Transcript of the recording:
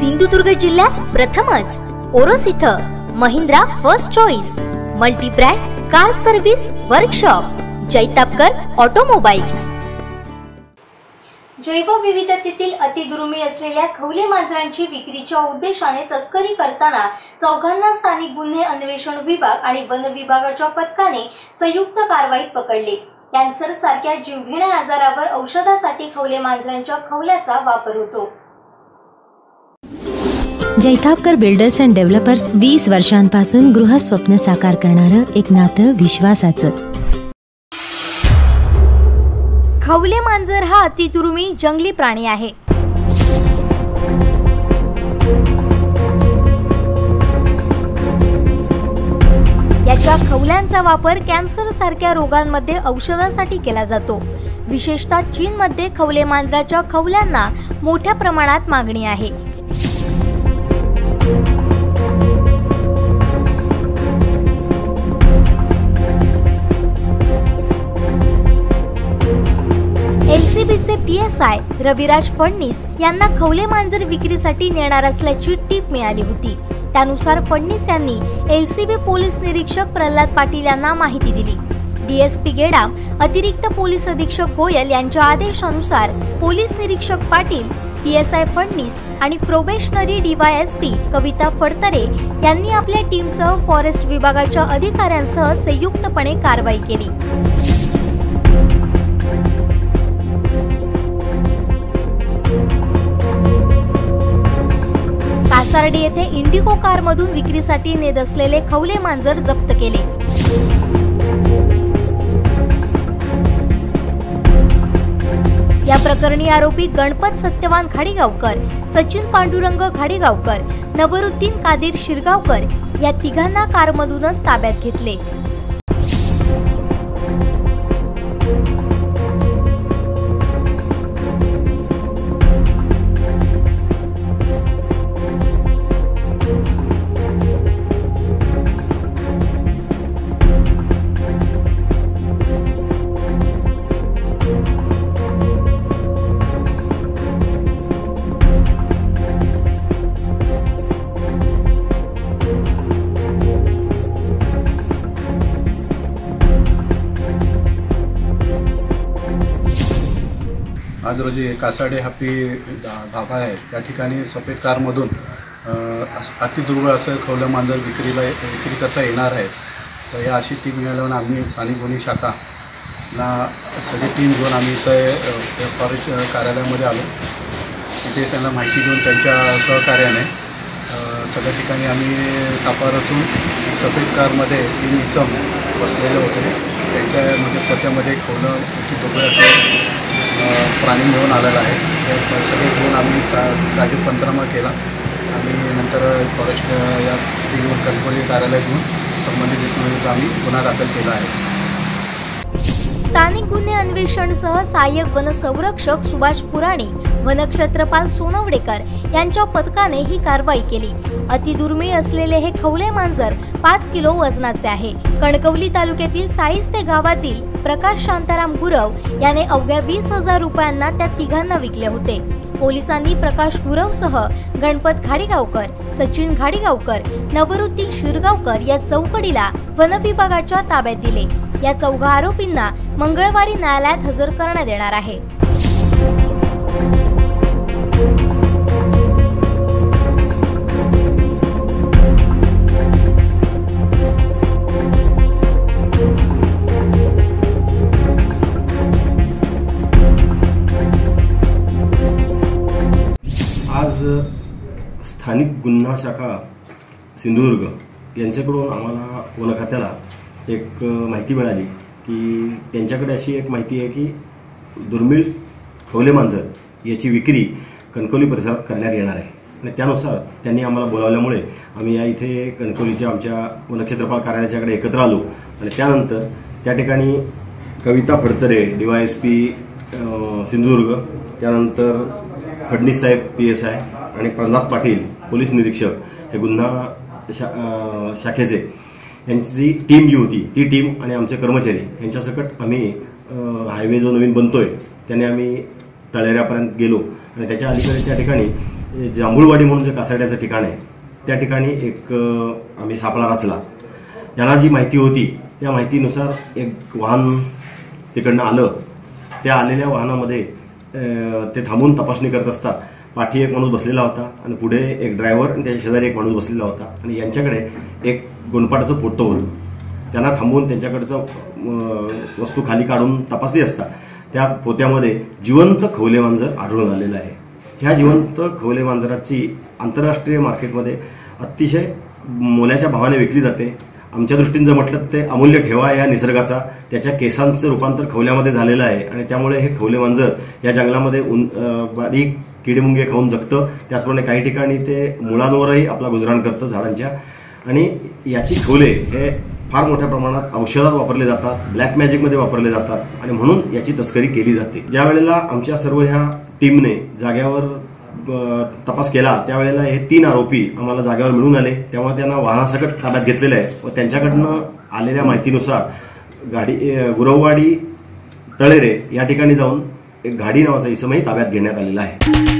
सिंधुदुर्ग जिल्ह्यात प्रथमच. ओरोस इथं Mahindra first choice multibrand car service workshop Jaitapkar automobiles. जैवविविधतेतील अतिदुर्मिळ असलेल्या खवले मांजरांची विक्रीच्या उद्देशाने तस्करी करताना चौघांना स्थानिक गुन्हे अन्वेषण विभाग आणि वन विभागाच्या पथकाने संयुक्त कारवाईत पकडले. कॅन्सर सारख्या जीवघेण्या आजारावर औषधासाठी खवले मांजरांच्या खवल्याचा वापर होतो. जैतापकर बिल्डर्स अँड डेव्हलपर्स वीस वर्षांपासून गृहस्वप्न साकार करणारं एक नातं विश्वासाचं. खवले मांजर हा अतिदुर्मिळ जंगली प्राणी आहे. याच्या खवल्यांचा वापर कॅन्सर सारख्या रोगांमध्ये औषधासाठी केला जातो. विशेषतः चीनमध्ये खवले मांजराच्या खवल्यांना मोठ्या प्रमाणात मागणी आहे. एलसीबीचे P S I Raviraj Phadnis यांना खवले मांजर विक्रीसाठी नेणार असल्याची टीप मिळाली होती. त्यानुसार फडणीस यांनी एलसीबी पोलीस निरीक्षक प्रल्हाद पाटील यांना माहिती दिली. डीएसपी गेडाम अतिरिक्त पोलीस अधीक्षक गोयल यांच्या आदेशानुसार पोलीस निरीक्षक Patil P S I Phadnis आणि प्रोबेशनरी डीवायएसपी कविता फडतरे यांनी आपल्या टीमसह फॉरेस्ट विभागाच्या अधिकाऱ्यांसह संयुक्तपणे कारवाई केली. कासार्डी येथे इंडिगो कारमधून विक्रीसाठी नेत असलेले खवले मांजर जप्त केले. या प्रकरणी आरोपी गणपत सत्यवान खाडीगावकर सचिन पांडुरंग खाडीगावकर नवरुद्दीन कादीर शिरगावकर या तिघांना कारमधूनच ताब्यात घेतले. आज रोजी कासाडे हापी धाबा आहे. त्या ठिकाणी सफेद कारमधून अतिदुर्बळ असं खवलं मांजर विक्रीला विक्री करता येणार आहे. तर या अशी टीम मिळाल्यावर आम्ही स्थानिक गुन्हे शाखा ना सगळी टीम घेऊन आम्ही इथं फॉरेस्ट कार्यालयामध्ये आलो. तिथे त्यांना माहिती देऊन त्यांच्या सहकार्याने सगळ्या ठिकाणी आम्ही सापा रचून सफेद कारमध्ये तीन इसम बसलेले होते. त्यांच्यामध्ये म्हणजे पत्यामध्ये खवलं अतिदुर्बळ असं प्राणी मिळून आलेला आहे. ते सगळे घेऊन आम्ही ता- जागेत पंचनामा केला. आणि नंतर फॉरेस्ट या टीमवर कणकोली कार्यालय घेऊन संबंधित इसमाविरुद्ध आम्ही गुन्हा दाखल केला आहे. स्थानिक गुन्हे अन्वेषणसह सहाय्यक वनसंरक्षक सुभाष पुराणी वनक्षेत्रपाल सोनवडेकर यांच्या पथकाने ही कारवाई केली. अतिदुर्मिळ असलेले हे खवले मांजर पाच किलो वजनाचे आहे. कणकवली तालुक्यातील साळीस्ते गावातील प्रकाश शांताराम गुरव याने अवघ्या वीस हजार रुपयांना त्या तिघांना विकले होते. पोलिसांनी प्रकाश गुरवसह गणपत घाडीगावकर सचिन घाडीगावकर नवरुद्दीन शिरगावकर या चौकडीला वनविभागाच्या ताब्यात दिले. या चौघा आरोपींना मंगळवारी न्यायालयात हजर करण्यात येणार आहे. आज स्थानिक गुन्हा शाखा सिंधुदुर्ग यांच्याकडून आम्हाला वन खात्याला एक माहिती मिळाली की त्यांच्याकडे अशी एक माहिती आहे की दुर्मिळ खवले मांजर याची विक्री कणकवली परिसरात करण्यात येणार आहे. आणि त्यानुसार त्यांनी आम्हाला बोलावल्यामुळे आम्ही या इथे कणकवलीच्या आमच्या वनक्षेत्रपाल कार्यालयाच्याकडे एकत्र आलो. आणि त्यानंतर त्या ठिकाणी Kavita Phadtare D Y S P Sindhudurg त्यानंतर फडणीस साहेब पी एस आय आणि प्रल्हाद पाटील पोलीस निरीक्षक हे गुन्हा शा शाखेचे यांची जी टीम जी होती ती टीम आणि आमचे कर्मचारी यांच्यासकट आम्ही हायवे जो नवीन बनतोय त्याने आम्ही तळेऱ्यापर्यंत गेलो. आणि त्याच्या अलीकडे त्या ठिकाणी जांभूळवाडी म्हणून जे कासाड्याचं ठिकाण आहे त्या ठिकाणी एक आम्ही सापळा रचला. यांना जी माहिती होती त्या माहितीनुसार एक वाहन तिकडनं आलं. त्या आलेल्या वाहनामध्ये ते थांबून तपासणी करत असता पाठी एक माणूस बसलेला होता आणि पुढे एक ड्रायव्हर आणि त्याच्या शेजारी एक माणूस बसलेला होता. आणि यांच्याकडे एक गोनपाटाचं पोतं होतं. त्यांना थांबवून त्यांच्याकडचं वस्तू खाली काढून तपासली असता. त्या पोत्यामध्ये जिवंत खवले मांजर आढळून आलेलं आहे. ह्या जिवंत खवले मांजराची आंतरराष्ट्रीय मार्केटमध्ये अतिशय मोल्याच्या भावाने विकली जाते. आमच्या दृष्टीनं जर म्हटलं ते अमूल्य ठेवा या निसर्गाचा. त्याच्या केसांचं रूपांतर खवल्यामध्ये झालेलं आहे आणि त्यामुळे हे खवले मांजर या जंगलामध्ये उन बारीक किडीमुंगे खाऊन जगतं. त्याचप्रमाणे काही ठिकाणी ते मुळांवरही आपला गुजराण करतं झाडांच्या. आणि याची खवले हे फार मोठ्या प्रमाणात औषधात वापरले जातात ब्लॅक मॅजिकमध्ये वापरले जातात आणि म्हणून याची तस्करी केली जाते. ज्या वेळेला आमच्या सर्व ह्या टीमने जाग्यावर तपास केला. त्यावेळेला हे तीन आरोपी आम्हाला जागेवर मिळून आले. तेव्हा त्यांना वाहनासकट ताब्यात घेतलेलं आहे व त्यांच्याकडनं आलेल्या माहितीनुसार गाडी गुरववाडी तळेरे या ठिकाणी जाऊन एक गाडी नावाचा इसमही ताब्यात घेण्यात आलेला आहे.